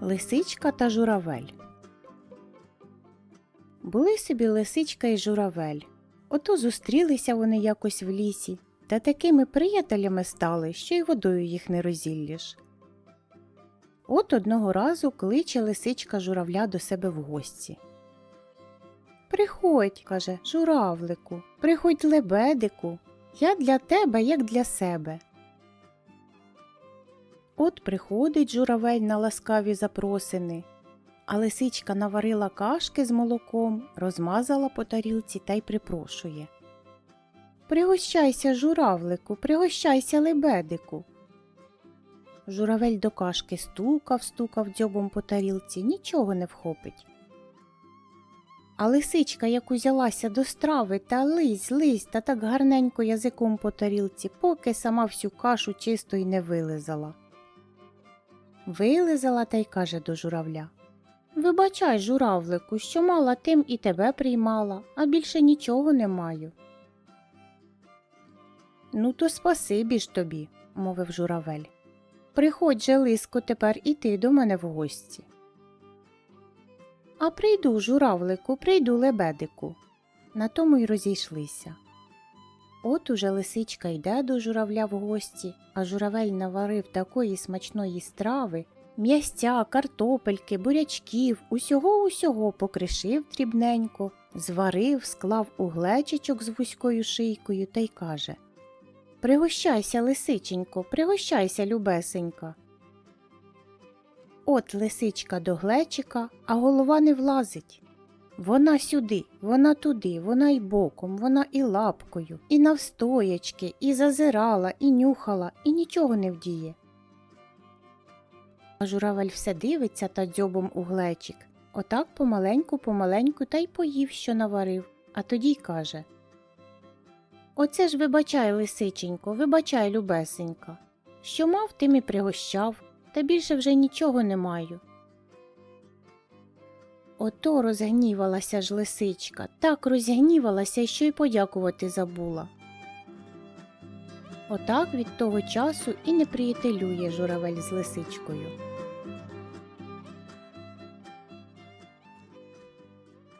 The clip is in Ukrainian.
Лисичка та журавель. Були собі лисичка і журавель. Ото зустрілися вони якось в лісі, та такими приятелями стали, що й водою їх не розіллєш. От одного разу кличе лисичка журавля до себе в гості. Приходь, каже, журавлику, приходь лебедику, я для тебе, як для себе. От приходить журавель на ласкаві запросини, а лисичка наварила кашки з молоком, розмазала по тарілці та й припрошує. Пригощайся, журавлику, пригощайся, лебедику. Журавель до кашки стукав, стукав дзьобом по тарілці, нічого не вхопить. А лисичка, як узялася до страви та лись, лись та так гарненько язиком по тарілці, поки сама всю кашу чисто й не вилизала. Вилизала та й каже до журавля. Вибачай, журавлику, що мала тим і тебе приймала, а більше нічого не маю. Ну, то спасибі ж тобі, мовив журавель. Приходь же, лиску, тепер і ти до мене в гості. А прийду, журавлику, прийду лебедику. На тому й розійшлися. От уже лисичка йде до журавля в гості, а журавель наварив такої смачної страви, м'ястя, картопельки, бурячків, усього усього покришив дрібненько, зварив, склав у глечичок з вузькою шийкою та й каже Пригощайся, лисиченько, пригощайся, любесенька. От лисичка до глечика, а голова не влазить. Вона сюди, вона туди, вона й боком, вона і лапкою, і навстоячки, і зазирала, і нюхала, і нічого не вдіє. А журавель все дивиться та дзьобом у глечик. Отак помаленьку, помаленьку та й поїв, що наварив, а тоді й каже Оце ж вибачай, лисиченько, вибачай, любесенька. Що мав, тим і пригощав, та більше вже нічого не маю. Ото розгнівалася ж лисичка, так розгнівалася, що й подякувати забула. Отак від того часу і не приятелює журавель з лисичкою.